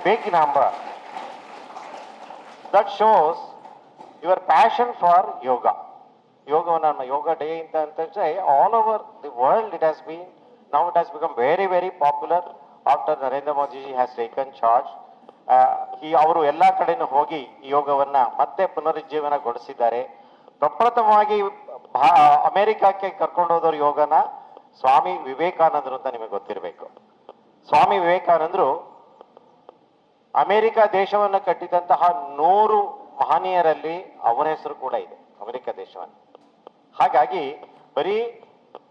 a big number. That shows your passion for yoga. ಯೋಗವನ್ನು ನಮ್ಮ ಯೋಗ day ಅಂತ ಅಂತ all over the world it has been now it has become very very popular after Narendra Modi has taken charge ಈ ಅವರು ಎಲ್ಲ ಕಡೆನೂ ಹೋಗಿ ಯೋಗವನ್ನ ಮತ್ತೆ ಪುನರುಜ್ಜೀವನಗೊಳಿಸಿದ್ದಾರೆ ಪ್ರಪ್ರಥಮವಾಗಿ ಅಮೆರಿಕಕ್ಕೆ ಕರ್ಕೊಂಡು ಹೋದವರು ಯೋಗನ ಸ್ವಾಮಿ ವಿವೇಕಾನಂದರು ಅಂತ ನಿಮಗೆ ಗೊತ್ತಿರಬೇಕು. ಸ್ವಾಮಿ ವಿವೇಕಾನಂದರು ಅಮೆರಿಕ ದೇಶವನ್ನು ಕಟ್ಟಿದಂತಹ ನೂರು ಮಹನೀಯರಲ್ಲಿ ಅವರ ಹೆಸರು ಕೂಡ ಇದೆ, ಅಮೆರಿಕ ದೇಶವನ್ನು. ಹಾಗಾಗಿ ಬರೀ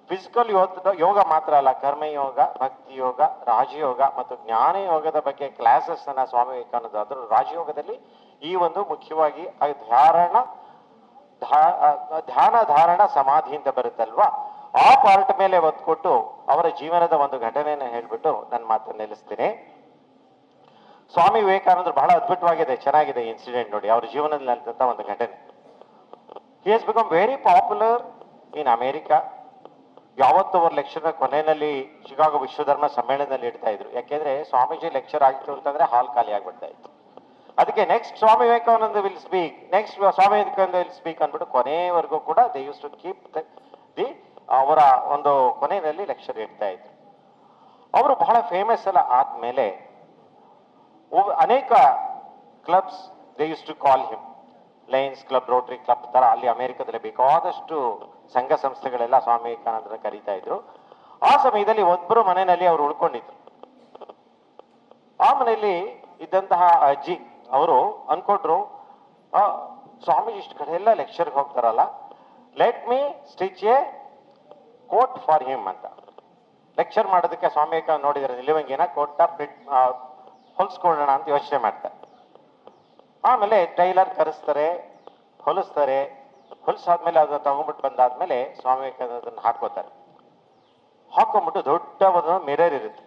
ಫಿಸಿಕಲ್ ಯೋಗ ಯೋಗ ಮಾತ್ರ ಅಲ್ಲ ಕರ್ಮಯೋಗ ಭಕ್ತಿ ಯೋಗ, ರಾಜಯೋಗ ಮತ್ತು ಜ್ಞಾನ ಯೋಗದ ಬಗ್ಗೆ ಕ್ಲಾಸಸ್ ಅನ್ನ ಸ್ವಾಮಿ ವಿವೇಕಾನಂದ ಆದರೂ ರಾಜಯೋಗದಲ್ಲಿ ಈ ಒಂದು ಮುಖ್ಯವಾಗಿ ಧಾರಣ ಧ್ಯಾನ ಧಾರಣ ಸಮಾಧಿಯಿಂದ ಬರುತ್ತಲ್ವಾ? ಆ ಪಾರ್ಟ್ ಮೇಲೆ ಒತ್ತು ಕೊಟ್ಟು ಅವರ ಜೀವನದ ಒಂದು ಘಟನೆಯನ್ನು ಹೇಳ್ಬಿಟ್ಟು ನನ್ನ ಮಾತನ್ನು ನಿಲ್ಲಿಸ್ತೀನಿ. ಸ್ವಾಮಿ ವಿವೇಕಾನಂದರು ಬಹಳ ಅದ್ಭುತವಾಗಿದೆ, ಚೆನ್ನಾಗಿದೆ ಇನ್ಸಿಡೆಂಟ್ ನೋಡಿ, ಅವ್ರ ಜೀವನದಲ್ಲಿ ಅಂತ ಒಂದು ಘಟನೆ. He has become very popular in America ಯಾವತ್ತು ಅವ್ರ ಲೆಕ್ಚರ್ ಕೊನೆಯಲ್ಲಿ ಶಿಕಾಗೋ ವಿಶ್ವಧರ್ಮ ಸಮ್ಮೇಳನದಲ್ಲಿ ಇಡ್ತಾ ಇದ್ರು. ಯಾಕೆಂದ್ರೆ ಸ್ವಾಮೀಜಿ ಲೆಕ್ಚರ್ ಆಗಿತ್ತು ಅಂತಂದ್ರೆ ಹಾಲ್ ಖಾಲಿ ಆಗ್ಬಿಡ್ತಾ ಇತ್ತು. ಅದಕ್ಕೆ next Swami Vivekananda will speak next Swami Vivekananda will speak ಅಂದ್ಬಿಟ್ಟು ಕೊನೆಯವರೆಗೂ ಕೂಡ they use to keep the ಅವರ ಒಂದು ಕೊನೆಯಲ್ಲಿ ಲೆಕ್ಚರ್ ಇಡ್ತಾ ಇದ್ರು. ಅವರು ಬಹಳ ಫೇಮಸ್ ಅಲ್ಲ ಆದ್ಮೇಲೆ ಅನೇಕ clubs they use to call him lions club rotary club ತರ ಅಲ್ಲಿ ಅಮೆರಿಕದಲ್ಲಿ ಬೇಕಾದಷ್ಟು ಸಂಘ ಸಂಸ್ಥೆಗಳೆಲ್ಲ ಸ್ವಾಮಿ ವಿವೇಕಾನಂದರ ಕರೀತಾ ಇದ್ರು. ಆ ಸಮಯದಲ್ಲಿ ಒಬ್ಬರು ಮನೆಯಲ್ಲಿ ಅವರು ಉಳ್ಕೊಂಡಿದ್ರು. ಆ ಮನೆಯಲ್ಲಿ ಇದ್ದಂತಹ ಅಜ್ಜಿ, ಅವರು ಅನ್ಕೊಂಡ್ರು ಸ್ವಾಮಿ ಇಷ್ಟು ಕಡೆ ಎಲ್ಲ ಲೆಕ್ಚರ್ಗೆ ಹೋಗ್ತಾರಲ್ಲ let me stitch a coat for him ಅಂತ. ಲೆಕ್ಚರ್ ಮಾಡೋದಕ್ಕೆ ಸ್ವಾಮಿ ವಿವೇಕಾನಂದ ನೋಡಿದ್ರೆ ನಿಲುವಂಗಿನ ಕೋಟ ಪ್ರಿಂಟ್ ಹೊಲ್ಸ್ಕೊಳ್ಳೋಣ ಅಂತ ಯೋಚನೆ ಮಾಡ್ತಾರೆ ಆಮೇಲೆ ಟೈಲರ್ ಕರೆಸ್ತಾರೆ, ಹೊಲಿಸ್ತಾರೆ. ಹೊಲಿಸಾದ್ಮೇಲೆ ಅದನ್ನ ತಗೊಂಡ್ಬಿಟ್ಟು ಬಂದಾದ್ಮೇಲೆ ಸ್ವಾಮಿ ಅದನ್ನ ಹಾಕೋತಾರೆ ಹಾಕೊಂಡ್ಬಿಟ್ಟು ದೊಡ್ಡ ಒಂದು ಮಿರರ್ ಇರುತ್ತೆ.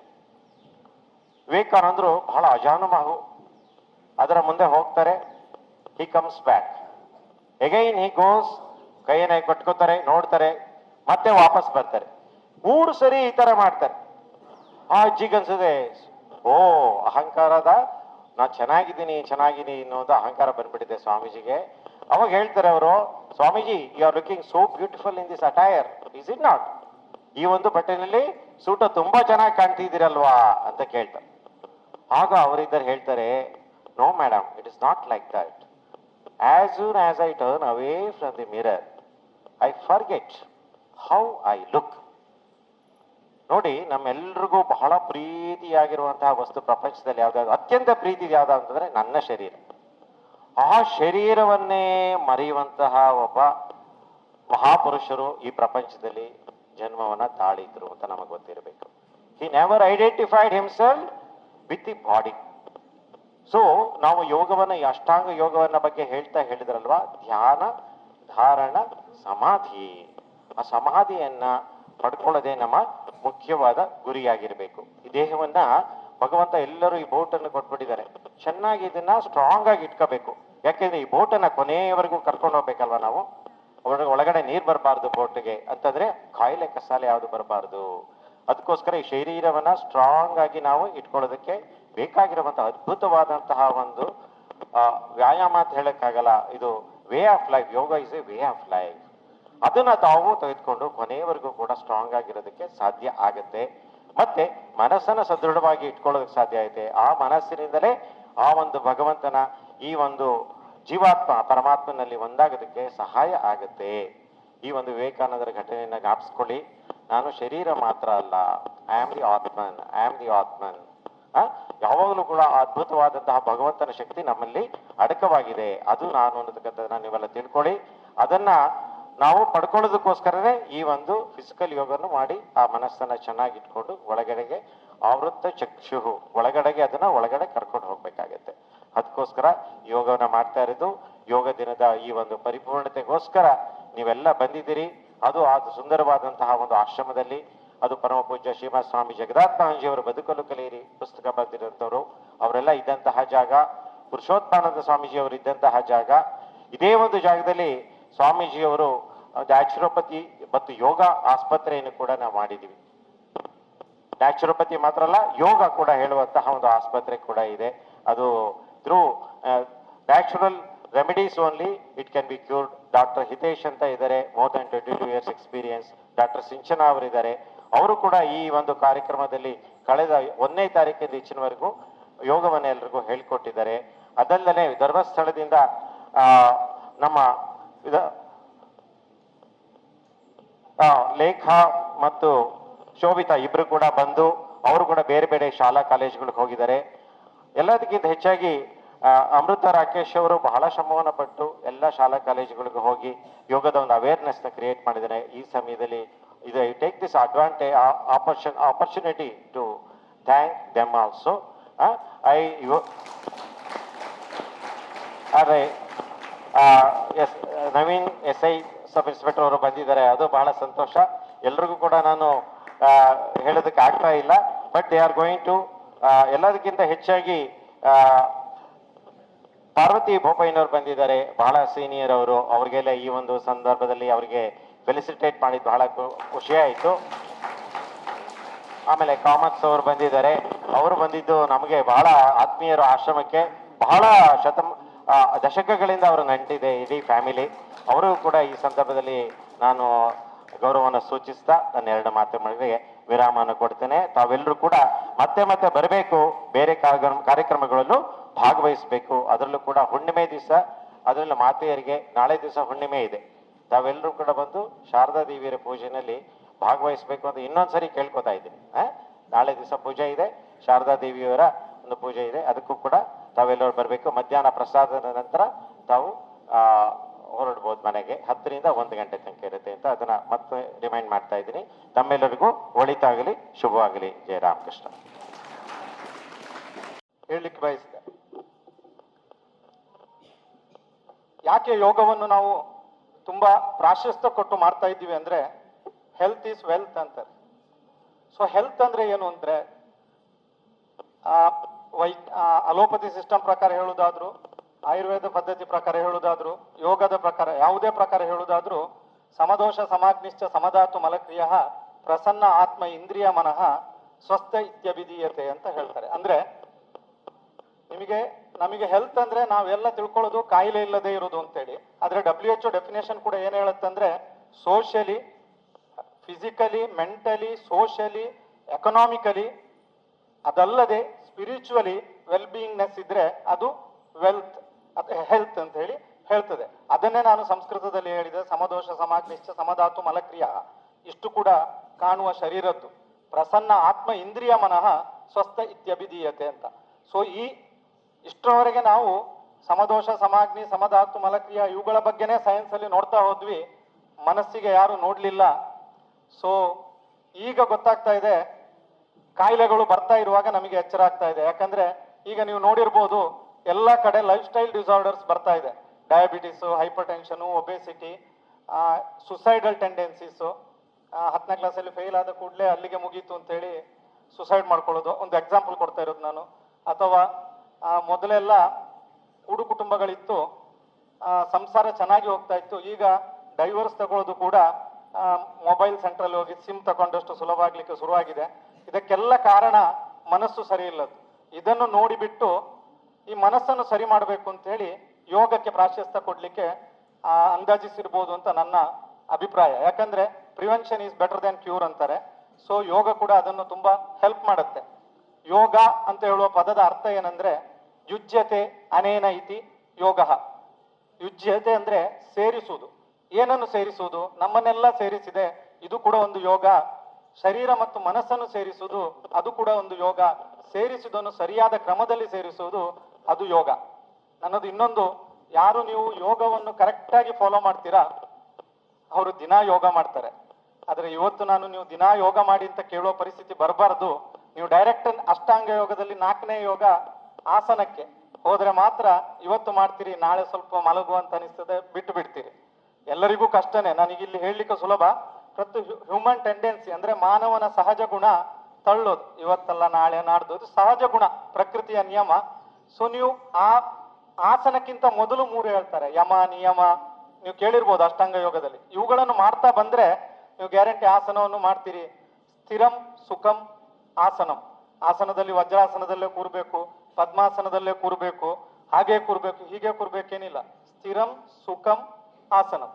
ವಿವೇಕಾನಂದರು ಬಹಳ ಅಜಾನುಮಾಹು ಅದರ ಮುಂದೆ ಹೋಗ್ತಾರೆ. He comes back again he goes ಕೈಯನ್ನ ಕಟ್ಕೋತಾರೆ ನೋಡ್ತಾರೆ. ಮತ್ತೆ ವಾಪಸ್ ಬರ್ತಾರೆ. ಮೂರು ಸರಿ ಈ ತರ ಮಾಡ್ತಾರೆ. ಆ ಅಜ್ಜಿಗೆ ಅನ್ಸದೆ ಓ, ಅಹಂಕಾರದ, ನಾ ಚೆನ್ನಾಗಿದ್ದೀನಿ ಚೆನ್ನಾಗಿದ್ದೀನಿ ಅನ್ನೋದು ಅಹಂಕಾರ ಬಂದ್ಬಿಟ್ಟಿದೆ ಸ್ವಾಮೀಜಿಗೆ. ಅವಾಗ ಹೇಳ್ತಾರೆ ಅವರು, Swamiji you are looking so beautiful in this attire is it not ಈ ಒಂದು ಬಟ್ಟೆನಲ್ಲಿ ಸೂಟ ತುಂಬಾ ಚೆನ್ನಾಗಿ ಕಾಣ್ತಿದ್ದೀರಲ್ವಾ ಅಂತ ಕೇಳ್ತಾರೆ. ಆಗ ಅವರಿದ್ದರೆ ಹೇಳ್ತಾರೆ no madam it is not like that as soon as I turn away from the mirror I forget how I look ನೋಡಿ, ನಮ್ಮೆಲ್ರಿಗೂ ಬಹಳ ಪ್ರೀತಿಯಾಗಿರುವಂತಹ ವಸ್ತು ಪ್ರಪಂಚದಲ್ಲಿ ಯಾವ್ದಾದ್ರು ಅತ್ಯಂತ ಪ್ರೀತಿ ಯಾವ್ದು ಅಂತಂದ್ರೆ ನನ್ನ ಶರೀರ. ಆ ಶರೀರವನ್ನೇ ಮರೆಯುವಂತಹ ಒಬ್ಬ ಮಹಾಪುರುಷರು ಈ ಪ್ರಪಂಚದಲ್ಲಿ ಜನ್ಮವನ್ನ ತಾಳಿದ್ರು ಅಂತ ನಮಗೆ ಗೊತ್ತಿರಬೇಕು. He never identified himself with the body so ನಾವು ಯೋಗವನ್ನ ಅಷ್ಟಾಂಗ ಯೋಗವನ್ನ ಬಗ್ಗೆ ಹೇಳ್ತಾ ಹೇಳಿದ್ರಲ್ವಾ? ಧ್ಯಾನ, ಧಾರಣ, ಸಮಾಧಿ. ಆ ಸಮಾಧಿಯನ್ನ ಪಡ್ಕೊಳ್ಳೋದೇ ನಮ್ಮ ಮುಖ್ಯವಾದ ಗುರಿಯಾಗಿರಬೇಕು. ಈ ದೇಹವನ್ನ ಭಗವಂತ ಎಲ್ಲರೂ ಈ ಬೋಟ್ ಅನ್ನು ಕೊಟ್ಬಿಟ್ಟಿದ್ದಾರೆ. ಚೆನ್ನಾಗಿ ಇದನ್ನ ಸ್ಟ್ರಾಂಗ್ ಆಗಿ ಇಟ್ಕೋಬೇಕು. ಯಾಕೆಂದ್ರೆ ಈ ಬೋಟ್ ಅನ್ನ ಕೊನೆಯವರೆಗೂ ಕರ್ಕೊಂಡು ಹೋಗ್ಬೇಕಲ್ವ ನಾವು? ಒಳಗಡೆ ಒಳಗಡೆ ನೀರ್ ಬರಬಾರ್ದು ಬೋಟ್ಗೆ ಅಂತಂದ್ರೆ ಕಾಯಿಲೆ ಕಸಾಲೆ ಯಾವುದು ಬರಬಾರ್ದು. ಅದಕ್ಕೋಸ್ಕರ ಈ ಶರೀರವನ್ನ ಸ್ಟ್ರಾಂಗ್ ಆಗಿ ನಾವು ಇಟ್ಕೊಳ್ಳೋದಕ್ಕೆ ಬೇಕಾಗಿರುವಂತಹ ಅದ್ಭುತವಾದಂತಹ ಒಂದು ವ್ಯಾಯಾಮ ಅಂತ ಹೇಳಕ್ಕಾಗಲ್ಲ. ಇದು way of life yoga is a way of life ಅದನ್ನ ತಾವು ತೆಗೆದುಕೊಂಡು ಕೊನೆಯವರೆಗೂ ಕೂಡ ಸ್ಟ್ರಾಂಗ್ ಆಗಿರೋದಕ್ಕೆ ಸಾಧ್ಯ ಆಗುತ್ತೆ. ಮತ್ತೆ ಮನಸ್ಸನ್ನು ಸದೃಢವಾಗಿ ಇಟ್ಕೊಳ್ಳೋದಕ್ಕೆ ಸಾಧ್ಯ ಐತೆ ಆ ಮನಸ್ಸಿನಿಂದಲೇ ಆ ಒಂದು ಭಗವಂತನ ಈ ಒಂದು ಜೀವಾತ್ಮ, ಪರಮಾತ್ಮನಲ್ಲಿ ಒಂದಾಗೋದಕ್ಕೆ ಸಹಾಯ ಆಗುತ್ತೆ. ಈ ಒಂದು ವಿವೇಕಾನಂದರ ಘಟನೆಯನ್ನ ಜ್ಞಾಪಿಸ್ಕೊಳ್ಳಿ. ನಾನು ಶರೀರ ಮಾತ್ರ ಅಲ್ಲ I am the atman I am the atman? ಯಾವಾಗಲೂ ಕೂಡ ಅದ್ಭುತವಾದಂತಹ ಭಗವಂತನ ಶಕ್ತಿ ನಮ್ಮಲ್ಲಿ ಅಡಕವಾಗಿದೆ. ಅದು ನಾನು ಅನ್ನತಕ್ಕಂಥದ್ದನ್ನ ನೀವೆಲ್ಲ ತಿಳ್ಕೊಳ್ಳಿ. ಅದನ್ನ ನಾವು ಪಡ್ಕೊಳ್ಳೋದಕ್ಕೋಸ್ಕರನೇ ಈ ಒಂದು ಫಿಸಿಕಲ್ ಯೋಗವನ್ನು ಮಾಡಿ ಆ ಮನಸ್ಸನ್ನ ಚೆನ್ನಾಗಿ ಇಟ್ಕೊಂಡು ಒಳಗಡೆಗೆ ಆವೃತ್ತ ಚಕ್ಷು ಒಳಗಡೆಗೆ ಅದನ್ನ ಒಳಗಡೆ ಕರ್ಕೊಂಡು ಹೋಗ್ಬೇಕಾಗತ್ತೆ. ಅದಕ್ಕೋಸ್ಕರ ಯೋಗವನ್ನ ಮಾಡ್ತಾ ಇರೋದು. ಯೋಗ ದಿನದ ಈ ಒಂದು ಪರಿಪೂರ್ಣತೆಗೋಸ್ಕರ ನೀವೆಲ್ಲ ಬಂದಿದ್ದೀರಿ. ಅದು ಆ ಸುಂದರವಾದಂತಹ ಒಂದು ಆಶ್ರಮದಲ್ಲಿ. ಅದು ಪರಮ ಪೂಜ್ಯ ಶ್ರೀಮತ್ ಸ್ವಾಮಿ ಜಗದಾತ್ಮಾಂಜಿ ಅವರು ಬದುಕಲು ಕಲಿಯಿರಿ. ಪುಸ್ತಕ ಬರೆದಿರುವಂತವರು ಅವರೆಲ್ಲ ಇದ್ದಂತಹ ಜಾಗ. ಪುರುಷೋತ್ಪಾನಂದ ಸ್ವಾಮೀಜಿ ಅವರು ಇದ್ದಂತಹ ಜಾಗ. ಇದೇ ಒಂದು ಜಾಗದಲ್ಲಿ ಸ್ವಾಮೀಜಿಯವರು ನ್ಯಾಚುರೋಪತಿ ಮತ್ತು ಯೋಗ ಆಸ್ಪತ್ರೆಯನ್ನು ಕೂಡ ನಾವು ಮಾಡಿದ್ದೀವಿ. ನ್ಯಾಚುರೋಪತಿ ಮಾತ್ರ ಅಲ್ಲ, ಯೋಗ ಕೂಡ ಹೇಳುವಂತಹ ಒಂದು ಆಸ್ಪತ್ರೆ ಕೂಡ ಇದೆ. ಅದು through natural remedies only it can be cured doctor Hitesh ಅಂತ ಇದ್ದಾರೆ more than twenty two years experience doctor Sinchana ಅವರಿದ್ದಾರೆ. ಅವರು ಕೂಡ ಈ ಒಂದು ಕಾರ್ಯಕ್ರಮದಲ್ಲಿ ಕಳೆದ ಒಂದನೇ ತಾರೀಕಿಂದ ಹೆಚ್ಚಿನವರೆಗೂ ಯೋಗವನ್ನು ಎಲ್ರಿಗೂ ಹೇಳ್ಕೊಟ್ಟಿದ್ದಾರೆ. ಅದಲ್ಲದೆ ಧರ್ಮಸ್ಥಳದಿಂದ ನಮ್ಮ ಲೇಖ ಮತ್ತು ಶೋಭಿತಾ ಇಬ್ರು ಕೂಡ ಬಂದು ಅವರು ಕೂಡ ಬೇರೆ ಬೇರೆ ಶಾಲಾ ಕಾಲೇಜುಗಳಿಗೆ ಹೋಗಿದ್ದಾರೆ. ಎಲ್ಲದಕ್ಕಿಂತ ಹೆಚ್ಚಾಗಿ ಅಮೃತ ರಾಕೇಶ್ ಅವರು ಬಹಳ ಶ್ರಮವನ್ನು ಪಟ್ಟು ಎಲ್ಲ ಶಾಲಾ ಕಾಲೇಜುಗಳಿಗೆ ಹೋಗಿ ಯೋಗದ ಒಂದು ಅವೇರ್ನೆಸ್ನ ಕ್ರಿಯೇಟ್ ಮಾಡಿದ್ದಾರೆ. ಈ ಸಮಯದಲ್ಲಿ ಇದು I take this advantage ಆಪರ್ಚುನ್ opportunity to thank them also I ಆದರೆ S Naveen S I sub inspector ಅವರು ಬಂದಿದ್ದಾರೆ, ಅದು ಬಹಳ ಸಂತೋಷ. ಎಲ್ರಿಗೂ ಕೂಡ ನಾನು ಹೇಳೋದಕ್ಕೆ ಆಗ್ತಾ ಇಲ್ಲ. But they are going to ಎಲ್ಲದಕ್ಕಿಂತ ಹೆಚ್ಚಾಗಿ ಪಾರ್ವತಿ ಬೋಪಯ್ಯನವ್ರು ಬಂದಿದ್ದಾರೆ, ಬಹಳ ಸೀನಿಯರ್ ಅವರು. ಅವ್ರಿಗೆಲ್ಲ ಈ ಒಂದು ಸಂದರ್ಭದಲ್ಲಿ ಅವರಿಗೆ ಫೆಲಿಸಿಟೇಟ್ ಮಾಡಿದ್ದು ಬಹಳ ಖು- ಖುಷಿ ಆಯಿತು. ಆಮೇಲೆ ಕಾಮರ್ಸ್ ಅವರು ಬಂದಿದ್ದಾರೆ. ಅವರು ಬಂದಿದ್ದು ನಮಗೆ ಬಹಳ ಆತ್ಮೀಯರು ಆಶ್ರಮಕ್ಕೆ ಬಹಳ ಶತಮ ದಶಕಗಳಿಂದ ಅವರು ನಂಟಿದೆ ಇಡೀ ಫ್ಯಾಮಿಲಿ. ಅವರು ಕೂಡ ಈ ಸಂದರ್ಭದಲ್ಲಿ ನಾನು ಗೌರವವನ್ನು ಸೂಚಿಸ್ತಾ ನನ್ನ ಎರಡು ಮಾತುಗಳಿಗೆ ವಿರಾಮವನ್ನು ಕೊಡ್ತೇನೆ. ತಾವೆಲ್ಲರೂ ಕೂಡ ಮತ್ತೆ ಮತ್ತೆ ಬರಬೇಕು. ಬೇರೆ ಕಾರ್ಯಕ್ರಮ, ಕಾರ್ಯಕ್ರಮಗಳಲ್ಲೂ ಭಾಗವಹಿಸಬೇಕು. ಅದರಲ್ಲೂ ಕೂಡ ಹುಣ್ಣಿಮೆ ದಿವಸ, ಅದರಲ್ಲೂ ಮಾತೆಯರಿಗೆ ನಾಳೆ ದಿವಸ ಹುಣ್ಣಿಮೆ ಇದೆ. ತಾವೆಲ್ಲರೂ ಕೂಡ ಬಂದು ಶಾರದಾ ದೇವಿಯರ ಪೂಜೆಯಲ್ಲಿ ಭಾಗವಹಿಸಬೇಕು ಅಂತ ಇನ್ನೊಂದ್ಸರಿ ಕೇಳ್ಕೊತಾ ಇದ್ದೀನಿ? ನಾಳೆ ದಿವಸ ಪೂಜೆ ಇದೆ. ಶಾರದಾ ದೇವಿಯವರ ಒಂದು ಪೂಜೆ ಇದೆ. ಅದಕ್ಕೂ ಕೂಡ ತಾವೆಲ್ಲರೂ ಬರಬೇಕು. ಮಧ್ಯಾಹ್ನ ಪ್ರಸಾದದ ನಂತರ ತಾವು ಹೊರಡ್ಬೋದು ಮನೆಗೆ. ಹತ್ತರಿಂದ ಒಂದು ಗಂಟೆ ತನಕ ಇರುತ್ತೆ ಅಂತ ಅದನ್ನ ಮತ್ತೆ ರಿಮೈಂಡ್ ಮಾಡ್ತಾ ಇದ್ದೀನಿ. ತಮ್ಮೆಲ್ಲರಿಗೂ ಒಳಿತಾಗಲಿ, ಶುಭವಾಗಲಿ. ಜಯ ರಾಮಕೃಷ್ಣ. ಹೇಳಲಿಕ್ಕೆ ಬಯಸಿದೆ. ಯಾಕೆ ಯೋಗವನ್ನು ನಾವು ತುಂಬಾ ಪ್ರಾಶಸ್ತ್ಯ ಕೊಟ್ಟು ಮಾಡ್ತಾ ಇದ್ದೀವಿ ಅಂದ್ರೆ ಹೆಲ್ತ್ ಈಸ್ ವೆಲ್ತ್ ಅಂತಾರೆ. ಸೊ ಹೆಲ್ತ್ ಅಂದ್ರೆ ಏನು ಅಂದ್ರೆ ವೈ ಅಲೋಪತಿ ಸಿಸ್ಟಮ್ ಪ್ರಕಾರ ಹೇಳುವುದಾದ್ರು, ಆಯುರ್ವೇದ ಪದ್ಧತಿ ಪ್ರಕಾರ ಹೇಳುವುದಾದ್ರು, ಯೋಗದ ಪ್ರಕಾರ, ಯಾವುದೇ ಪ್ರಕಾರ ಹೇಳುವುದಾದ್ರು, ಸಮದೋಷ, ಸಮಾಗ್ನಿಶ್ಚ, ಸಮಧಾತು, ಮಲಕ್ರಿಯ, ಪ್ರಸನ್ನ ಆತ್ಮ, ಇಂದ್ರಿಯ ಮನಃ, ಸ್ವಸ್ಥ ಇತ್ಯಭಿಧೀಯತೆ ಅಂತ ಹೇಳ್ತಾರೆ. ಅಂದ್ರೆ, ನಿಮಗೆ, ನಮಗೆ ಹೆಲ್ತ್ ಅಂದ್ರೆ ನಾವೆಲ್ಲ ತಿಳ್ಕೊಳ್ಳೋದು ಕಾಯಿಲೆ ಇಲ್ಲದೆ ಇರೋದು ಅಂತೇಳಿ. ಆದ್ರೆ ಡಬ್ಲ್ಯೂ ಎಚ್ ಡೆಫಿನೇಷನ್ ಕೂಡ ಏನ್ ಹೇಳುತ್ತಂದ್ರೆ socially physically mentally socially economically ಅದಲ್ಲದೆ ಸ್ಪಿರಿಚುವಲಿ ವೆಲ್ ಬೀಯಿಂಗ್ನೆಸ್ ಇದ್ರೆ ಅದು ವೆಲ್ತ್ ಹೆಲ್ತ್ ಅಂತ ಹೇಳಿ ಹೇಳ್ತದೆ. ಅದನ್ನೇ ನಾನು ಸಂಸ್ಕೃತದಲ್ಲಿ ಹೇಳಿದೆ, ಸಮದೋಷ ಸಮಾಗ್ನಿಶ್ಚ ಸಮಧಾತು, ಮಲಕ್ರಿಯ. ಇಷ್ಟು ಕೂಡ ಕಾಣುವ ಶರೀರದ್ದು. ಪ್ರಸನ್ನ ಆತ್ಮ ಇಂದ್ರಿಯ ಮನಃ ಸ್ವಸ್ಥ ಇತ್ಯಭಿಧೀಯತೆ ಅಂತ. ಸೊ ಈ ಇಷ್ಟರವರೆಗೆ ನಾವು ಸಮದೋಷ ಸಮಾಗ್ನಿ ಸಮಧಾತು, ಮಲಕ್ರಿಯ ಇವುಗಳ ಬಗ್ಗೆನೇ ಸೈನ್ಸ್ ಅಲ್ಲಿ ನೋಡ್ತಾ ಹೋದ್ವಿ. ಮನಸ್ಸಿಗೆ ಯಾರು ನೋಡ್ಲಿಲ್ಲ. ಸೊ ಈಗ ಗೊತ್ತಾಗ್ತಾ ಇದೆ ಕಾಯಿಲೆಗಳು ಬರ್ತಾ ಇರುವಾಗ ನಮಗೆ ಎಚ್ಚರ ಆಗ್ತಾ ಇದೆ. ಯಾಕಂದ್ರೆ ಈಗ ನೀವು ನೋಡಿರ್ಬೋದು ಎಲ್ಲ ಕಡೆ ಲೈಫ್ ಸ್ಟೈಲ್ ಡಿಸಾರ್ಡರ್ಸ್ ಬರ್ತಾ ಇದೆ. Diabetes hypertension obesity suicidal tendencies ಹತ್ತನೇ ಕ್ಲಾಸಲ್ಲಿ ಫೇಲ್ ಆದ ಕೂಡಲೇ ಅಲ್ಲಿಗೆ ಮುಗೀತು ಅಂತೇಳಿ ಸುಸೈಡ್ ಮಾಡ್ಕೊಳ್ಳೋದು ಒಂದು ಎಕ್ಸಾಂಪಲ್ ಕೊಡ್ತಾ ಇರೋದು ನಾನು. ಅಥವಾ ಮೊದಲೆಲ್ಲ ಕೂಡು ಕುಟುಂಬಗಳಿತ್ತು ಸಂಸಾರ ಚೆನ್ನಾಗಿ ಹೋಗ್ತಾ ಇತ್ತು. ಈಗ ಡೈವರ್ಸ್ ತಗೊಳ್ಳೋದು ಕೂಡ ಮೊಬೈಲ್ ಸೆಂಟ್ರಲ್ಲಿ ಹೋಗಿ ಸಿಮ್ ತಗೊಂಡಷ್ಟು ಸುಲಭ ಆಗ್ಲಿಕ್ಕೆ ಶುರುವಾಗಿದೆ. ಇದಕ್ಕೆಲ್ಲ ಕಾರಣ ಮನಸ್ಸು ಸರಿ ಇದನ್ನು ನೋಡಿಬಿಟ್ಟು ಈ ಮನಸ್ಸನ್ನು ಸರಿ ಮಾಡಬೇಕು ಅಂತ ಹೇಳಿ ಯೋಗಕ್ಕೆ ಪ್ರಾಶಸ್ತ್ಯ ಕೊಡಲಿಕ್ಕೆ ಅಂದಾಜಿಸಿರ್ಬೋದು ಅಂತ ನನ್ನ ಅಭಿಪ್ರಾಯ. ಯಾಕಂದ್ರೆ prevention is better than cure ಅಂತಾರೆ. ಸೊ ಯೋಗ ಕೂಡ ಅದನ್ನು ತುಂಬಾ ಹೆಲ್ಪ್ ಮಾಡುತ್ತೆ. ಯೋಗ ಅಂತ ಹೇಳುವ ಪದದ ಅರ್ಥ ಏನಂದ್ರೆ, ಯುಜ್ಯತೆ ಅನೇನ ಇತಿ ಯೋಗ. ಯುಜ್ಯತೆ ಅಂದ್ರೆ ಸೇರಿಸುವುದು. ಏನನ್ನು ಸೇರಿಸುವುದು? ನಮ್ಮನ್ನೆಲ್ಲ ಸೇರಿಸಿದೆ, ಇದು ಕೂಡ ಒಂದು ಯೋಗ. ಶರೀರ ಮತ್ತು ಮನಸ್ಸನ್ನು ಸೇರಿಸುವುದು, ಅದು ಕೂಡ ಒಂದು ಯೋಗ. ಸೇರಿಸುವುದನ್ನು ಸರಿಯಾದ ಕ್ರಮದಲ್ಲಿ ಸೇರಿಸುವುದು, ಅದು ಯೋಗ. ನನ್ನದು ಇನ್ನೊಂದು, ಯಾರು ನೀವು ಯೋಗವನ್ನು ಕರೆಕ್ಟಾಗಿ ಫಾಲೋ ಮಾಡ್ತೀರಾ, ಅವರು ದಿನಾ ಯೋಗ ಮಾಡ್ತಾರೆ. ಆದರೆ ಇವತ್ತು ನಾನು ನೀವು ದಿನಾ ಯೋಗ ಮಾಡಿ ಅಂತ ಕೇಳುವ ಪರಿಸ್ಥಿತಿ ಬರಬಾರ್ದು. ನೀವು ಡೈರೆಕ್ಟ್ ಅಷ್ಟಾಂಗ ಯೋಗದಲ್ಲಿ ನಾಲ್ಕನೇ ಯೋಗ ಆಸನಕ್ಕೆ ಹೋದರೆ ಮಾತ್ರ ಇವತ್ತು ಮಾಡ್ತೀರಿ, ನಾಳೆ ಸ್ವಲ್ಪ ಮಲಗುವಂತ ಅನಿಸ್ತದೆ, ಬಿಟ್ಟು ಬಿಡ್ತೀರಿ. ಎಲ್ಲರಿಗೂ ಕಷ್ಟನೇ. ನನಗಿಲ್ಲಿ ಹೇಳಲಿಕ್ಕೆ ಸುಲಭ. ಪ್ರತಿ ಹ್ಯೂಮನ್ ಟೆಂಡೆನ್ಸಿ ಅಂದ್ರೆ ಮಾನವನ ಸಹಜ ಗುಣ ತಳ್ಳೋದು. ಇವತ್ತಲ್ಲ ನಾಳೆ ನಾಡ್ದು. ಸಹಜ ಗುಣ, ಪ್ರಕೃತಿಯ ನಿಯಮ. ಸೊ ನೀವು ಆ ಆಸನಕ್ಕಿಂತ ಮೊದಲು ಮೂರು ಹೇಳ್ತಾರೆ. ಯಮ, ನಿಯಮ. ನೀವು ಕೇಳಿರ್ಬೋದು ಅಷ್ಟಾಂಗ ಯೋಗದಲ್ಲಿ. ಇವುಗಳನ್ನು ಮಾಡ್ತಾ ಬಂದ್ರೆ ನೀವು ಗ್ಯಾರಂಟಿ ಆಸನವನ್ನು ಮಾಡ್ತೀರಿ. ಸ್ಥಿರಂ ಸುಖಂ ಆಸನಂ. ಆಸನದಲ್ಲಿ ವಜ್ರಾಸನದಲ್ಲೇ ಕೂರಬೇಕು, ಪದ್ಮಾಸನದಲ್ಲೇ ಕೂರಬೇಕು, ಹಾಗೆ ಕೂರಬೇಕು, ಹೀಗೆ ಕೂರ್ಬೇಕೇನಿಲ್ಲ. ಸ್ಥಿರಂ ಸುಖಂ ಆಸನಂ.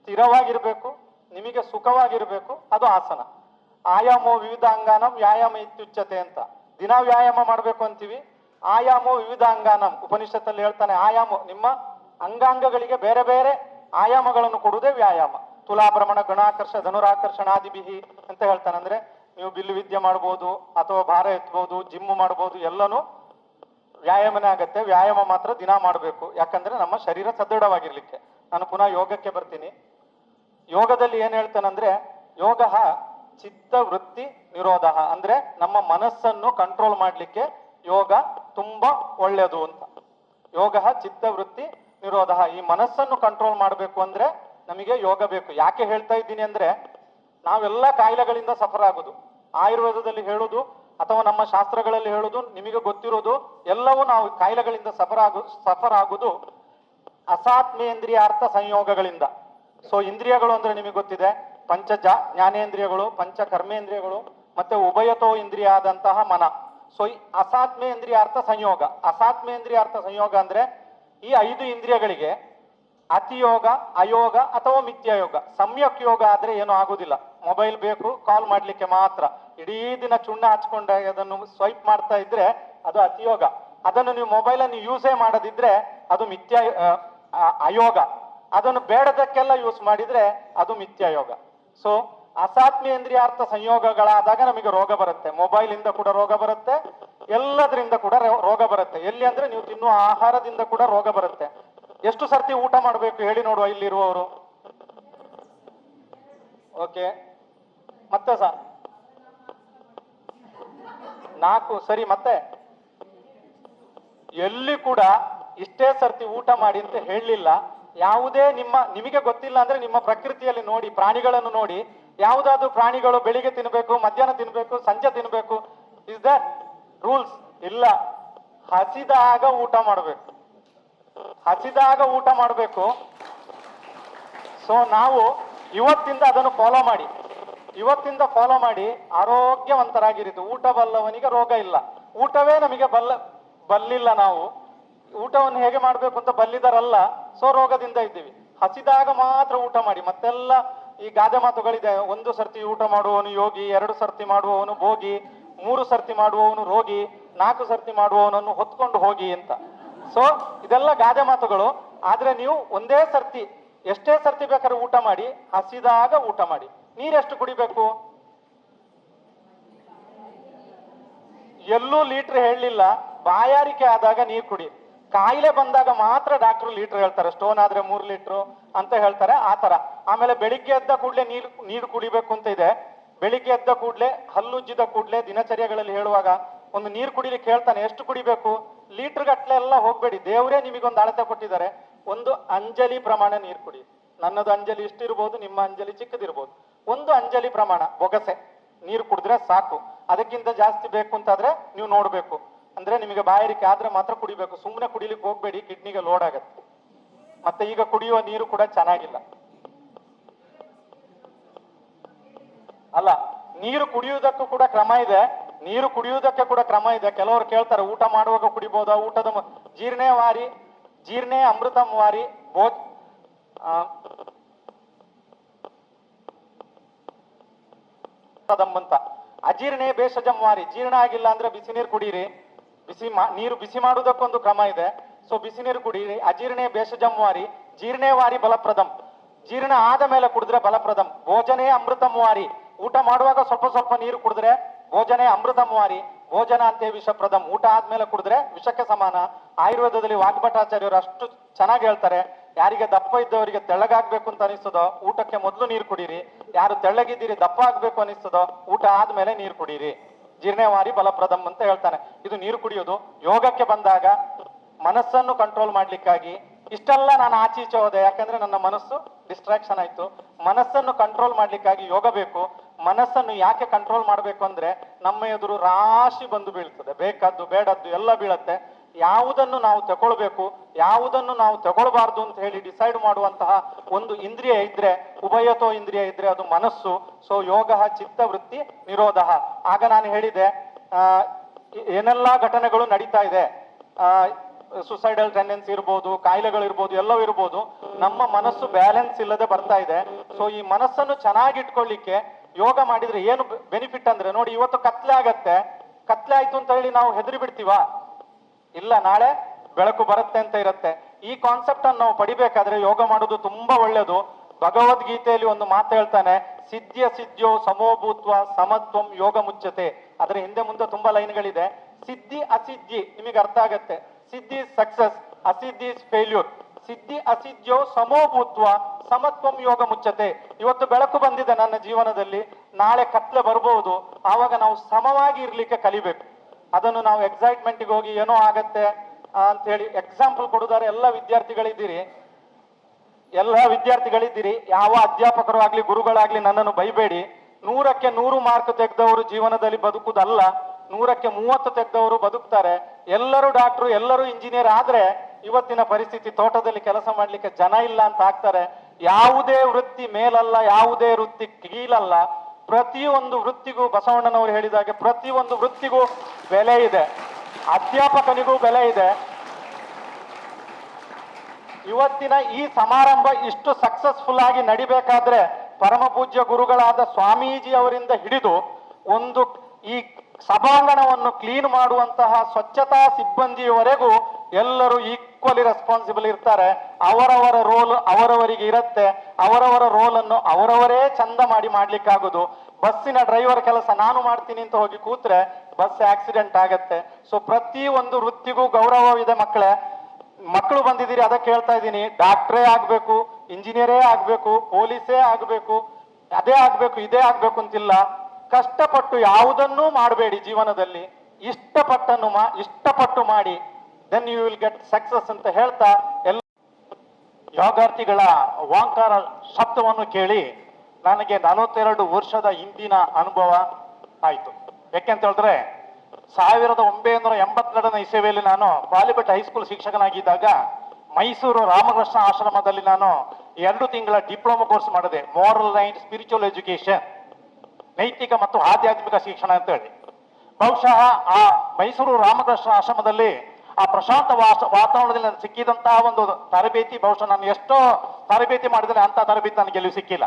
ಸ್ಥಿರವಾಗಿರ್ಬೇಕು ನಿಮಗೆ ಸುಖವಾಗಿರಬೇಕು, ಅದು ಆಸನ. ಆಯಾಮೋ ವಿವಿಧ ಅಂಗಾನಂ ವ್ಯಾಯಾಮ ಇತ್ಯುಚ್ಯತೆ ಅಂತ. ದಿನ ವ್ಯಾಯಾಮ ಮಾಡಬೇಕು ಅಂತೀವಿ. ಆಯಾಮೋ ವಿವಿಧ ಅಂಗಾನಂ. ಉಪನಿಷತ್ತಲ್ಲಿ ಹೇಳ್ತಾನೆ ಆಯಾಮ ನಿಮ್ಮ ಅಂಗಾಂಗಗಳಿಗೆ ಬೇರೆ ಬೇರೆ ಆಯಾಮಗಳನ್ನು ಕೊಡುವುದೇ ವ್ಯಾಯಾಮ. ತುಲಾಭ್ರಮಣ ಗಣಾಕರ್ಷ ಧನುರಾಕರ್ಷಣಾದಿಬಿಹಿ ಅಂತ ಹೇಳ್ತಾನೆ. ಅಂದ್ರೆ ನೀವು ಬಿಲ್ಲು ವಿದ್ಯೆ ಮಾಡ್ಬೋದು, ಅಥವಾ ಭಾರ ಎತ್ಬೋದು ಜಿಮ್ ಮಾಡ್ಬೋದು, ಎಲ್ಲನೂ ವ್ಯಾಯಾಮನೇ ಆಗತ್ತೆ. ವ್ಯಾಯಾಮ ಮಾತ್ರ ದಿನ ಮಾಡಬೇಕು. ಯಾಕಂದ್ರೆ ನಮ್ಮ ಶರೀರ ಸದೃಢವಾಗಿರ್ಲಿಕ್ಕೆ. ನಾನು ಪುನಃ ಯೋಗಕ್ಕೆ ಬರ್ತೀನಿ. ಯೋಗದಲ್ಲಿ ಏನ್ ಹೇಳ್ತಾನಂದ್ರೆ, ಯೋಗ ಚಿತ್ತ ವೃತ್ತಿ ನಿರೋಧ. ಅಂದ್ರೆ ನಮ್ಮ ಮನಸ್ಸನ್ನು ಕಂಟ್ರೋಲ್ ಮಾಡ್ಲಿಕ್ಕೆ ಯೋಗ ತುಂಬಾ ಒಳ್ಳೆಯದು ಅಂತ. ಯೋಗ ಚಿತ್ತ ವೃತ್ತಿ ನಿರೋಧ. ಈ ಮನಸ್ಸನ್ನು ಕಂಟ್ರೋಲ್ ಮಾಡಬೇಕು ಅಂದ್ರೆ ನಮಗೆ ಯೋಗ ಬೇಕು. ಯಾಕೆ ಹೇಳ್ತಾ ಇದ್ದೀನಿ ಅಂದ್ರೆ, ನಾವೆಲ್ಲ ಕಾಯಿಲೆಗಳಿಂದ ಸಫರ್ ಆಗುದು. ಆಯುರ್ವೇದದಲ್ಲಿ ಹೇಳುದು ಅಥವಾ ನಮ್ಮ ಶಾಸ್ತ್ರಗಳಲ್ಲಿ ಹೇಳುದು, ನಿಮಗೆ ಗೊತ್ತಿರೋದು, ಎಲ್ಲವೂ ನಾವು ಕಾಯಿಲೆಗಳಿಂದ ಸಫರ್ ಆಗು ಸಫರ್ ಆಗುದು ಅಸಾತ್ಮೇಂದ್ರಿಯಾರ್ಥ ಸಂಯೋಗಗಳಿಂದ. ಸೊ ಇಂದ್ರಿಯಗಳು ಅಂದ್ರೆ ನಿಮಗೆ ಗೊತ್ತಿದೆ, ಪಂಚಜ, ಜ್ಞಾನೇಂದ್ರಿಯಗಳು, ಪಂಚ ಕರ್ಮೇಂದ್ರಿಯಗಳು, ಮತ್ತೆ ಉಭಯತೋ ಇಂದ್ರಿಯ ಆದಂತಹ ಮನ. ಸೊ ಈ ಅಸಾತ್ಮೇಂದ್ರಿಯಾರ್ಥ ಸಂಯೋಗ. ಅಸಾತ್ಮೇಂದ್ರಿಯಾರ್ಥ ಸಂಯೋಗ ಅಂದ್ರೆ ಈ ಐದು ಇಂದ್ರಿಯಗಳಿಗೆ ಅತಿಯೋಗ, ಅಯೋಗ ಅಥವಾ ಮಿಥ್ಯಯೋಗ. ಸಮ್ಯಕ್ ಯೋಗ ಆದ್ರೆ ಏನು ಆಗುದಿಲ್ಲ. ಮೊಬೈಲ್ ಬೇಕು, ಕಾಲ್ ಮಾಡ್ಲಿಕ್ಕೆ ಮಾತ್ರ. ಇಡೀ ದಿನ ಚುಣ್ಣ ಹಚ್ಕೊಂಡ ಅದನ್ನು ಸ್ವೈಪ್ ಮಾಡ್ತಾ ಇದ್ರೆ ಅದು ಅತಿಯೋಗ. ಅದನ್ನು ನೀವು ಮೊಬೈಲ್ ಅನ್ನು ಯೂಸೇ ಮಾಡದಿದ್ರೆ ಅದು ಮಿಥ್ಯ ಅಯೋಗ. ಅದನ್ನು ಬೇಡದಕ್ಕೆಲ್ಲ ಯೂಸ್ ಮಾಡಿದ್ರೆ ಅದು ಮಿಥ್ಯಾಯೋಗ ಸೊ ಅಸಾತ್ಮೇಂದ್ರಿಯಾರ್ಥ ಸಂಯೋಗಗಳಾದಾಗ ನಮಗೆ ರೋಗ ಬರುತ್ತೆ. ಮೊಬೈಲ್ ಇಂದ ಕೂಡ ರೋಗ ಬರುತ್ತೆ. ಎಲ್ಲದರಿಂದ ಕೂಡ ರೋಗ ಬರುತ್ತೆ. ಎಲ್ಲಿ ಅಂದ್ರೆ ನೀವು ತಿನ್ನುವ ಆಹಾರದಿಂದ ಕೂಡ ರೋಗ ಬರುತ್ತೆ. ಎಷ್ಟು ಸರ್ತಿ ಊಟ ಮಾಡಬೇಕು ಹೇಳಿ ನೋಡುವ ಇಲ್ಲಿರುವವರು. ಓಕೆ ಮತ್ತೆ ಸರ್? ನಾಲ್ಕು, ಸರಿ, ಮತ್ತೆ? ಎಲ್ಲಿ ಕೂಡ ಇಷ್ಟೇ ಸರ್ತಿ ಊಟ ಮಾಡಿ ಅಂತ ಹೇಳಲಿಲ್ಲ. ಯಾವುದೇ ನಿಮ್ಮ, ನಿಮಗೆ ಗೊತ್ತಿಲ್ಲ ಅಂದ್ರೆ ನಿಮ್ಮ ಪ್ರಕೃತಿಯಲ್ಲಿ ನೋಡಿ, ಪ್ರಾಣಿಗಳನ್ನು ನೋಡಿ, ಯಾವುದಾದ್ರೂ ಪ್ರಾಣಿಗಳು ಬೆಳಿಗ್ಗೆ ತಿನ್ಬೇಕು, ಮಧ್ಯಾಹ್ನ ತಿನ್ಬೇಕು, ಸಂಜೆ ತಿನ್ಬೇಕು ಇಸ್ ದಟ್ ರೂಲ್ಸ್ ಇಲ್ಲ. ಹಸಿದಾಗ ಊಟ ಮಾಡಬೇಕು. ಹಸಿದಾಗ ಊಟ ಮಾಡಬೇಕು. ಸೊ ನಾವು ಇವತ್ತಿಂದ ಅದನ್ನು ಫಾಲೋ ಮಾಡಿ. ಇವತ್ತಿಂದ ಫಾಲೋ ಮಾಡಿ ಆರೋಗ್ಯವಂತರಾಗಿರಿತು ಊಟ ಬಲ್ಲವನಿಗೆ ರೋಗ ಇಲ್ಲ. ಊಟವೇ ನಮಗೆ ಬಲ್ಲ, ಬಲ್ಲಿಲ್ಲ ನಾವು. ಊಟವನ್ನು ಹೇಗೆ ಮಾಡಬೇಕು ಅಂತ ಬಲ್ಲಿದರಲ್ಲ ಸೊ ರೋಗದಿಂದ ಇದ್ದೀವಿ. ಹಸಿದಾಗ ಮಾತ್ರ ಊಟ ಮಾಡಿ, ಮತ್ತೆಲ್ಲ ಈ ಗಾದೆ ಮಾತುಗಳಿದೆ, ಒಂದು ಸರ್ತಿ ಊಟ ಮಾಡುವವನು ಯೋಗಿ, ಎರಡು ಸರ್ತಿ ಮಾಡುವವನು ಭೋಗಿ, ಮೂರು ಸರ್ತಿ ಮಾಡುವವನು ರೋಗಿ, ನಾಲ್ಕು ಸರ್ತಿ ಮಾಡುವವನನ್ನು ಹೊತ್ಕೊಂಡು ಹೋಗಿ ಅಂತ. ಸೊ ಇದೆಲ್ಲ ಗಾದೆ ಮಾತುಗಳು. ಆದ್ರೆ ನೀವು ಒಂದೇ ಸರ್ತಿ, ಎಷ್ಟೇ ಸರ್ತಿ ಬೇಕಾದ್ರೆ ಊಟ ಮಾಡಿ, ಹಸಿದಾಗ ಊಟ ಮಾಡಿ. ನೀರೆಷ್ಟು ಕುಡಿಬೇಕು? ಎಲ್ಲೂ ಲೀಟರ್ ಹೇಳಲಿಲ್ಲ ಬಾಯಾರಿಕೆ ಆದಾಗ ನೀರು ಕುಡಿ. ಕಾಯಿಲೆ ಬಂದಾಗ ಮಾತ್ರ ಡಾಕ್ಟರ್ ಲೀಟರ್ ಹೇಳ್ತಾರೆ ಸ್ಟೋನ್ ಆದ್ರೆ ಮೂರು ಲೀಟ್ರು ಅಂತ ಹೇಳ್ತಾರೆ, ಆ ಥರ. ಆಮೇಲೆ ಬೆಳಿಗ್ಗೆ ಎದ್ದ ಕೂಡಲೇ ನೀರು ನೀರು ಕುಡಿಬೇಕು ಅಂತ ಇದೆ. ಬೆಳಿಗ್ಗೆ ಎದ್ದ ಕೂಡಲೇ ಹಲ್ಲುಜ್ಜಿದ ಕೂಡಲೇ ದಿನಚರ್ಯಗಳಲ್ಲಿ ಹೇಳುವಾಗ ಒಂದು ನೀರು ಕುಡಿಲಿಕ್ಕೆ ಹೇಳ್ತಾನೆ, ಎಷ್ಟು ಕುಡಿಬೇಕು? ಲೀಟರ್ ಗಟ್ಟಲೆ ಎಲ್ಲ ಹೋಗ್ಬೇಡಿ. ದೇವರೇ ನಿಮಗೊಂದು ಅಳತೆ ಕೊಟ್ಟಿದ್ದಾರೆ. ಒಂದು ಅಂಜಲಿ ಪ್ರಮಾಣ ನೀರು ಕುಡಿ. ನನ್ನದು ಅಂಜಲಿ ಇಷ್ಟಿರ್ಬೋದು, ನಿಮ್ಮ ಅಂಜಲಿ ಚಿಕ್ಕದಿರ್ಬೋದು. ಒಂದು ಅಂಜಲಿ ಪ್ರಮಾಣ, ಬೊಗಸೆ. ನೀರು ಕುಡಿದ್ರೆ ಸಾಕು. ಅದಕ್ಕಿಂತ ಜಾಸ್ತಿ ಬೇಕು ಅಂತಾದ್ರೆ ನೀವು ನೋಡ್ಬೇಕು. ಅಂದ್ರೆ ನಿಮಗೆ ಬಾಯಾರಿಕೆ ಆದ್ರೆ ಮಾತ್ರ ಕುಡಿಬೇಕು. ಸುಮ್ಮನೆ ಕುಡಿಲಿಕ್ಕೆ ಹೋಗ್ಬೇಡಿ ಕಿಡ್ನಿಗೆ ಲೋಡ್ ಆಗತ್ತೆ. ಮತ್ತೆ ಈಗ ಕುಡಿಯುವ ನೀರು ಕೂಡ ಚೆನ್ನಾಗಿಲ್ಲ. ಅಲ್ಲ, ನೀರು ಕುಡಿಯುವುದಕ್ಕೂ ಕೂಡ ಕ್ರಮ ಇದೆ. ನೀರು ಕುಡಿಯುವುದಕ್ಕೆ ಕೂಡ ಕ್ರಮ ಇದೆ. ಕೆಲವರು ಕೇಳ್ತಾರೆ, ಊಟ ಮಾಡುವಾಗ ಕುಡಿಬಹುದಾ ಊಟದ ಜೀರ್ಣೆ ವಾರಿ, ಜೀರ್ಣೆ ಅಮೃತಂ ವಾರಿ ಭೋ ಅಂತ. ಅಜೀರ್ಣೆ ಬೇಷಜಂ ವಾರಿ. ಜೀರ್ಣ ಆಗಿಲ್ಲ ಅಂದ್ರೆ ಬಿಸಿ ನೀರು ಕುಡೀರಿ. ಬಿಸಿ ನೀರು ಬಿಸಿ ಮಾಡುವುದಕ್ಕೊಂದು ಕ್ರಮ ಇದೆ. ಸೊ ಬಿಸಿ ನೀರು ಕುಡಿಯಿರಿ ಅಜೀರ್ಣೆ ಬೇಷಜಂ ವಾರಿ, ಜೀರ್ಣೇ ವಾರಿ ಬಲಪ್ರದಂ. ಜೀರ್ಣ ಆದ ಮೇಲೆ ಕುಡಿದ್ರೆ ಬಲಪ್ರದಂ. ಭೋಜನೆ ಅಮೃತಂ ವಾರಿ. ಊಟ ಮಾಡುವಾಗ ಸ್ವಲ್ಪ ಸ್ವಲ್ಪ ನೀರು ಕುಡಿದ್ರೆ ಭೋಜನೆ ಅಮೃತಂ ವಾರಿ. ಭೋಜನ ಅಂತೆ ವಿಷಪ್ರದಂ. ಊಟ ಆದ್ಮೇಲೆ ಕುಡಿದ್ರೆ ವಿಷಕ್ಕೆ ಸಮಾನ. ಆಯುರ್ವೇದದಲ್ಲಿ ವಾಗ್ಭಟಾಚಾರ್ಯರು ಅಷ್ಟು ಚೆನ್ನಾಗಿ ಹೇಳ್ತಾರೆ. ಯಾರಿಗೆ ದಪ್ಪ ಇದ್ದವರಿಗೆ ತೆಳ್ಳಗಾಗ್ಬೇಕು ಅಂತ ಅನಿಸ್ತದೋ, ಊಟಕ್ಕೆ ಮೊದಲು ನೀರು ಕುಡೀರಿ. ಯಾರು ತೆಳ್ಳಗಿದ್ದೀರಿ, ದಪ್ಪ ಆಗ್ಬೇಕು ಅನಿಸ್ತದೋ, ಊಟ ಆದ್ಮೇಲೆ ನೀರು ಕುಡೀರಿ. ಜೀರ್ಣವಾರಿ ಬಲಪ್ರದಂ ಅಂತ ಹೇಳ್ತಾನೆ. ಇದು ನೀರು ಕುಡಿಯೋದು. ಯೋಗಕ್ಕೆ ಬಂದಾಗ ಮನಸ್ಸನ್ನು ಕಂಟ್ರೋಲ್ ಮಾಡ್ಲಿಕ್ಕಾಗಿ ಇಷ್ಟೆಲ್ಲ ನಾನು ಆಚೀಚೆ ಹೋದೆ. ಯಾಕಂದ್ರೆ ನನ್ನ ಮನಸ್ಸು ಡಿಸ್ಟ್ರಾಕ್ಷನ್ ಆಯ್ತು. ಮನಸ್ಸನ್ನು ಕಂಟ್ರೋಲ್ ಮಾಡ್ಲಿಕ್ಕಾಗಿ ಯೋಗ ಬೇಕು. ಮನಸ್ಸನ್ನು ಯಾಕೆ ಕಂಟ್ರೋಲ್ ಮಾಡಬೇಕು ಅಂದ್ರೆ ನಮ್ಮ ಎದುರು ರಾಶಿ ಬಂದು ಬೀಳ್ತದೆ. ಬೇಕಾದ್ದು, ಬೇಡದ್ದು ಎಲ್ಲ ಬೀಳತ್ತೆ. ಯಾವುದನ್ನು ನಾವು ತಗೊಳ್ಬೇಕು, ಯಾವುದನ್ನು ನಾವು ತಗೊಳ್ಬಾರ್ದು ಅಂತ ಹೇಳಿ ಡಿಸೈಡ್ ಮಾಡುವಂತಹ ಒಂದು ಇಂದ್ರಿಯ ಇದ್ರೆ, ಉಭಯತೋ ಇಂದ್ರಿಯ ಇದ್ರೆ ಅದು ಮನಸ್ಸು ಸೊ ಯೋಗ ಚಿತ್ತವೃತ್ತಿ ನಿರೋಧ. ಆಗ ನಾನು ಹೇಳಿದೆ ಏನೆಲ್ಲ ಘಟನೆಗಳು ನಡೀತಾ ಇದೆ ಸುಸೈಡಲ್ ಟೆಂಡೆನ್ಸಿ ಇರ್ಬೋದು ಕಾಯಿಲೆಗಳಿರ್ಬೋದು ಎಲ್ಲವೂ ಇರ್ಬೋದು, ನಮ್ಮ ಮನಸ್ಸು ಬ್ಯಾಲೆನ್ಸ್ ಇಲ್ಲದೆ ಬರ್ತಾ ಇದೆ. ಸೊ ಈ ಮನಸ್ಸನ್ನು ಚೆನ್ನಾಗಿಟ್ಕೊಳ್ಳಿಕ್ಕೆ ಯೋಗ ಮಾಡಿದ್ರೆ ಏನು ಬೆನಿಫಿಟ್ ಅಂದ್ರೆ ನೋಡಿ, ಇವತ್ತು ಕತ್ಲೆ ಆಗತ್ತೆ. ಕತ್ಲೆ ಆಯ್ತು ಅಂತ ಹೇಳಿ ನಾವು ಹೆದರಿ ಬಿಡ್ತೀವಾ? ಇಲ್ಲ, ನಾಳೆ ಬೆಳಕು ಬರುತ್ತೆ ಅಂತ ಇರುತ್ತೆ. ಈ ಕಾನ್ಸೆಪ್ಟ್ ಅನ್ನು ನಾವು ಪಡಿಬೇಕಾದ್ರೆ ಯೋಗ ಮಾಡೋದು ತುಂಬಾ ಒಳ್ಳೆಯದು ಭಗವದ್ಗೀತೆಯಲ್ಲಿ ಒಂದು ಮಾತು ಹೇಳ್ತಾನೆ, ಸಿದ್ಧ್ಯ ಸಿದ್ಧೋ ಸಮೋಭೂತ್ವ ಸಮತ್ವಂ ಯೋಗ ಮುಚ್ಚತೆ ಅದರ ಹಿಂದೆ ಮುಂದೆ ತುಂಬಾ ಲೈನ್ಗಳಿದೆ. ಸಿದ್ಧಿ ಅಸಿದ್ಧಿ, ನಿಮಗೆ ಅರ್ಥ ಆಗತ್ತೆ. ಸಿದ್ಧಿ ಸಕ್ಸಸ್, ಅಸಿದ್ಧಿ ಫೇಲ್ಯೂರ್. ಸಿದ್ಧಿ ಅಸಿದ್ಧೋ ಸಮೋಭೂತ್ವ ಸಮತ್ವಂ ಯೋಗ ಮುಚ್ಚತೆ ಇವತ್ತು ಬೆಳಕು ಬಂದಿದೆ ನನ್ನ ಜೀವನದಲ್ಲಿ. ನಾಳೆ ಕತ್ಲೆ ಬರಬಹುದು ಆವಾಗ ನಾವು ಸಮವಾಗಿ ಇರ್ಲಿಕ್ಕೆ ಕಲಿಬೇಕು. ಅದನ್ನು ನಾವು ಎಕ್ಸೈಟ್ಮೆಂಟ್ಗೆ ಹೋಗಿ ಏನೋ ಆಗತ್ತೆ ಅಂತ ಹೇಳಿ ಎಕ್ಸಾಂಪಲ್ ಕೊಡುದಾರೆ ಎಲ್ಲ ವಿದ್ಯಾರ್ಥಿಗಳಿದ್ದೀರಿ. ಎಲ್ಲ ವಿದ್ಯಾರ್ಥಿಗಳಿದ್ದೀರಿ. ಯಾವ ಅಧ್ಯಾಪಕರು ಆಗ್ಲಿ ಗುರುಗಳಾಗ್ಲಿ ನನ್ನನ್ನು ಬೈಬೇಡಿ. ನೂರಕ್ಕೆ ನೂರು ಮಾರ್ಕ್ ತೆಗೆದವರು ಜೀವನದಲ್ಲಿ ಬದುಕುದಲ್ಲ. ನೂರಕ್ಕೆ ಮೂವತ್ತು ತೆಗೆದವರು ಬದುಕ್ತಾರೆ. ಎಲ್ಲರೂ ಡಾಕ್ಟ್ರು ಎಲ್ಲರೂ ಇಂಜಿನಿಯರ್ ಆದ್ರೆ ಇವತ್ತಿನ ಪರಿಸ್ಥಿತಿ ತೋಟದಲ್ಲಿ ಕೆಲಸ ಮಾಡ್ಲಿಕ್ಕೆ ಜನ ಇಲ್ಲ ಅಂತ ಆಗ್ತಾರೆ. ಯಾವುದೇ ವೃತ್ತಿ ಮೇಲಲ್ಲ, ಯಾವುದೇ ವೃತ್ತಿ ಕೀಳಲ್ಲ. ಪ್ರತಿಯೊಂದು ವೃತ್ತಿಗೂ ಬಸವಣ್ಣನವರು ಹೇಳಿದಾಗೆ ಪ್ರತಿಯೊಂದು ವೃತ್ತಿಗೂ ಬೆಲೆ ಇದೆ. ಅಧ್ಯಾಪಕನಿಗೂ ಬೆಲೆ ಇದೆ. ಇವತ್ತಿನ ಈ ಸಮಾರಂಭ ಇಷ್ಟು ಸಕ್ಸಸ್ಫುಲ್ ಆಗಿ ನಡಿಬೇಕಾದ್ರೆ ಪರಮ ಪೂಜ್ಯ ಗುರುಗಳಾದ ಸ್ವಾಮೀಜಿ ಅವರಿಂದ ಹಿಡಿದು ಒಂದು ಈ ಸಭಾಂಗಣವನ್ನು ಕ್ಲೀನ್ ಮಾಡುವಂತಹ ಸ್ವಚ್ಛತಾ ಸಿಬ್ಬಂದಿಯವರೆಗೂ ಎಲ್ಲರೂ ಈಕ್ವಲಿ ರೆಸ್ಪಾನ್ಸಿಬಲ್ ಇರ್ತಾರೆ. ಅವರವರ ರೋಲ್ ಅವರವರಿಗೆ ಇರುತ್ತೆ. ಅವರವರ ರೋಲ್ ಅನ್ನು ಅವರವರೇ ಚಂದ ಮಾಡಿ ಮಾಡ್ಲಿಕ್ಕಾಗೋದು. ಬಸ್ಸಿನ ಡ್ರೈವರ್ ಕೆಲಸ ನಾನು ಮಾಡ್ತೀನಿ ಅಂತ ಹೋಗಿ ಕೂತ್ರೆ ಬಸ್ ಆಕ್ಸಿಡೆಂಟ್ ಆಗತ್ತೆ. ಸೊ ಪ್ರತಿ ಒಂದು ವೃತ್ತಿಗೂ ಗೌರವವಿದೆ ಮಕ್ಕಳೇ. ಮಕ್ಕಳು ಬಂದಿದ್ದೀರಿ, ಅದಕ್ಕೆ ಹೇಳ್ತಾ ಇದ್ದೀನಿ. ಡಾಕ್ಟ್ರೇ ಆಗ್ಬೇಕು ಇಂಜಿನಿಯರೇ ಆಗ್ಬೇಕು ಪೊಲೀಸೇ ಆಗ್ಬೇಕು, ಅದೇ ಆಗ್ಬೇಕು, ಇದೇ ಆಗ್ಬೇಕು ಅಂತಿಲ್ಲ. ಕಷ್ಟಪಟ್ಟು ಯಾವುದನ್ನೂ ಮಾಡಬೇಡಿ ಜೀವನದಲ್ಲಿ. ಇಷ್ಟಪಟ್ಟನ್ನು ಮಾ, ಇಷ್ಟಪಟ್ಟು ಮಾಡಿ. Then you will get success ಅಂತ ಹೇಳ್ತಾ ಎಲ್ಲ ಯೋಗಾರ್ಥಿಗಳ ವಾಂಕಾರ ಶಬ್ದವನ್ನು ಕೇಳಿ ನನಗೆ ನಲವತ್ತೆರಡು ವರ್ಷದ ಹಿಂದಿನ ಅನುಭವ ಆಯಿತು. ಯಾಕೆಂತ ಹೇಳಿದ್ರೆ ಸಾವಿರದ ಒಂಬೈನೂರ ಎಂಬತ್ತೆರಡನೇ ಇಸವಿಯಲ್ಲಿ ನಾನು ಬಾಲಿಬೆಟ್ ಹೈಸ್ಕೂಲ್ ಶಿಕ್ಷಕನಾಗಿದ್ದಾಗ ಮೈಸೂರು ರಾಮಕೃಷ್ಣ ಆಶ್ರಮದಲ್ಲಿ ನಾನು ಎರಡು ತಿಂಗಳ ಡಿಪ್ಲೊಮಾ ಕೋರ್ಸ್ ಮಾಡಿದೆ. ಮೋರಲ್ ಅಂಡ್ ಸ್ಪಿರಿಚುವಲ್ ಎಜುಕೇಶನ್ ನೈತಿಕ ಮತ್ತು ಆಧ್ಯಾತ್ಮಿಕ ಶಿಕ್ಷಣ ಅಂತ ಹೇಳಿ. ಬಹುಶಃ ಆ ಮೈಸೂರು ರಾಮಕೃಷ್ಣ ಆಶ್ರಮದಲ್ಲಿ ಆ ಪ್ರಶಾಂತ ವಾಸ, ವಾತಾವರಣದಲ್ಲಿ ನನಗೆ ಸಿಕ್ಕಿದಂತಹ ಒಂದು ತರಬೇತಿ, ಬಹುಶಃ ನಾನು ಎಷ್ಟೋ ತರಬೇತಿ ಮಾಡಿದರೆ ಅಂತ ತರಬೇತಿ ನನಗೆ ಎಲ್ಲಿಯೂ ಸಿಕ್ಕಿಲ್ಲ.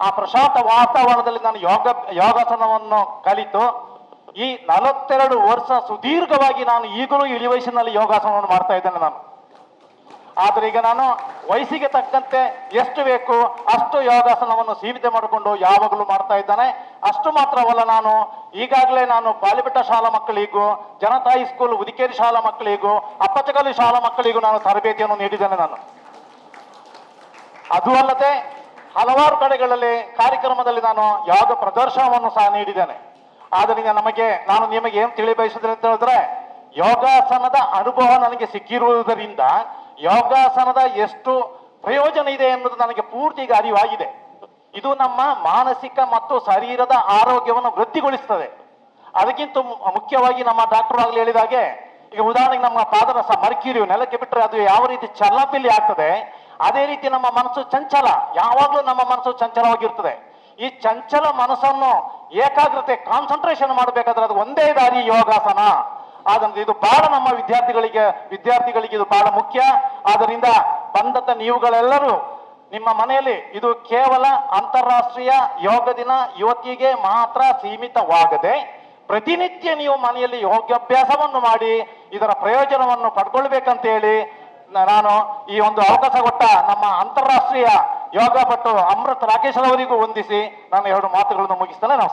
ಆ ಪ್ರಶಾಂತ ವಾತಾವರಣದಲ್ಲಿ ನಾನು ಯೋಗ, ಯೋಗಾಸನವನ್ನು ಕಲಿತು, ಈ ನಲವತ್ತೆರಡು ವರ್ಷ ಸುದೀರ್ಘವಾಗಿ ನಾನು ಈಗಲೂ ಇಳಿ ವಯಸ್ಸಿನಲ್ಲಿ ಯೋಗಾಸನವನ್ನು ಮಾಡ್ತಾ ಇದ್ದೇನೆ ನಾನು. ಆದ್ರೆ ಈಗ ನಾನು ವಯಸ್ಸಿಗೆ ತಕ್ಕಂತೆ ಎಷ್ಟು ಬೇಕು ಅಷ್ಟು ಯೋಗಾಸನವನ್ನು ಸೀಮಿತ ಮಾಡಿಕೊಂಡು ಯಾವಾಗಲೂ ಮಾಡ್ತಾ ಇದ್ದಾನೆ. ಅಷ್ಟು ಮಾತ್ರವಲ್ಲ ನಾನು ಈಗಾಗಲೇ ನಾನು ಬಾಲಿಬಿಟ್ಟ ಶಾಲಾ ಮಕ್ಕಳಿಗೂ, ಜನತಾಯಿ ಸ್ಕೂಲ್ ಉದಿಕೇರಿ ಶಾಲಾ ಮಕ್ಕಳಿಗೂ, ಅಪ್ಪಚಗಲಿ ಶಾಲಾ ಮಕ್ಕಳಿಗೂ ನಾನು ತರಬೇತಿಯನ್ನು ನೀಡಿದ್ದೇನೆ ನಾನು. ಅದು ಅಲ್ಲದೆ ಹಲವಾರು ಕಡೆಗಳಲ್ಲಿ ಕಾರ್ಯಕ್ರಮದಲ್ಲಿ ನಾನು ಯೋಗ ಪ್ರದರ್ಶನವನ್ನು ಸಹ ನೀಡಿದ್ದೇನೆ. ಆದ್ದರಿಂದ ನಮಗೆ, ನಾನು ನಿಮಗೆ ಏನು ತಿಳಿ ಬಯಸಿದ್ರೆ ಅಂತ ಹೇಳಿದ್ರೆ ಯೋಗಾಸನದ ಅನುಭವ ನನಗೆ ಸಿಕ್ಕಿರುವುದರಿಂದ ಯೋಗಾಸನದ ಎಷ್ಟು ಪ್ರಯೋಜನ ಇದೆ ಎನ್ನುವುದು ನನಗೆ ಪೂರ್ತಿ ಈಗ ಅರಿವಾಗಿದೆ. ಇದು ನಮ್ಮ ಮಾನಸಿಕ ಮತ್ತು ಶರೀರದ ಆರೋಗ್ಯವನ್ನು ವೃದ್ಧಿಗೊಳಿಸ್ತದೆ. ಅದಕ್ಕಿಂತ ಮುಖ್ಯವಾಗಿ ನಮ್ಮ ಡಾಕ್ಟರ್ ಆಗಲಿ ಹೇಳಿದಾಗೆ, ಈಗ ಉದಾಹರಣೆಗೆ ನಮ್ಮ ಪಾದರಸ ಸ ನೆಲಕ್ಕೆ ಬಿಟ್ಟರೆ ಅದು ಯಾವ ರೀತಿ ಚಲಪಿಲ್ಲಿ ಆಗ್ತದೆ, ಅದೇ ರೀತಿ ನಮ್ಮ ಮನಸ್ಸು ಚಂಚಲ, ಯಾವಾಗಲೂ ನಮ್ಮ ಮನಸ್ಸು ಚಂಚಲವಾಗಿರ್ತದೆ. ಈ ಚಂಚಲ ಮನಸ್ಸನ್ನು ಏಕಾಗ್ರತೆ, ಕಾನ್ಸಂಟ್ರೇಷನ್ ಮಾಡಬೇಕಾದ್ರೆ ಅದು ಒಂದೇ ದಾರಿ ಯೋಗಾಸನ. ಆದ್ರಿಂದ ಇದು ಬಹಳ ನಮ್ಮ ವಿದ್ಯಾರ್ಥಿಗಳಿಗೆ ವಿದ್ಯಾರ್ಥಿಗಳಿಗೆ ಇದು ಬಹಳ ಮುಖ್ಯ. ಆದ್ದರಿಂದ ಬಂದಂತ ನೀವುಗಳೆಲ್ಲರೂ ನಿಮ್ಮ ಮನೆಯಲ್ಲಿ ಇದು ಕೇವಲ ಅಂತಾರಾಷ್ಟ್ರೀಯ ಯೋಗ ದಿನ ಯುವತಿಗೆ ಮಾತ್ರ ಸೀಮಿತವಾಗದೆ ಪ್ರತಿನಿತ್ಯ ನೀವು ಮನೆಯಲ್ಲಿ ಯೋಗಾಭ್ಯಾಸವನ್ನು ಮಾಡಿ, ಇದರ ಪ್ರಯೋಜನವನ್ನು ಪಡ್ಕೊಳ್ಬೇಕಂತ ಹೇಳಿ ನಾನು ಈ ಒಂದು ಅವಕಾಶ ಕೊಟ್ಟ ನಮ್ಮ ಅಂತಾರಾಷ್ಟ್ರೀಯ ಯೋಗ ಪಟ್ಟು ಅಮೃತ್ ರಾಕೇಶ್ ಅವರಿಗೂ ವಂದಿಸಿ ನಾನು ಎರಡು ಮಾತುಗಳನ್ನು ಮುಗಿಸ್ತೇನೆ. ನಾವು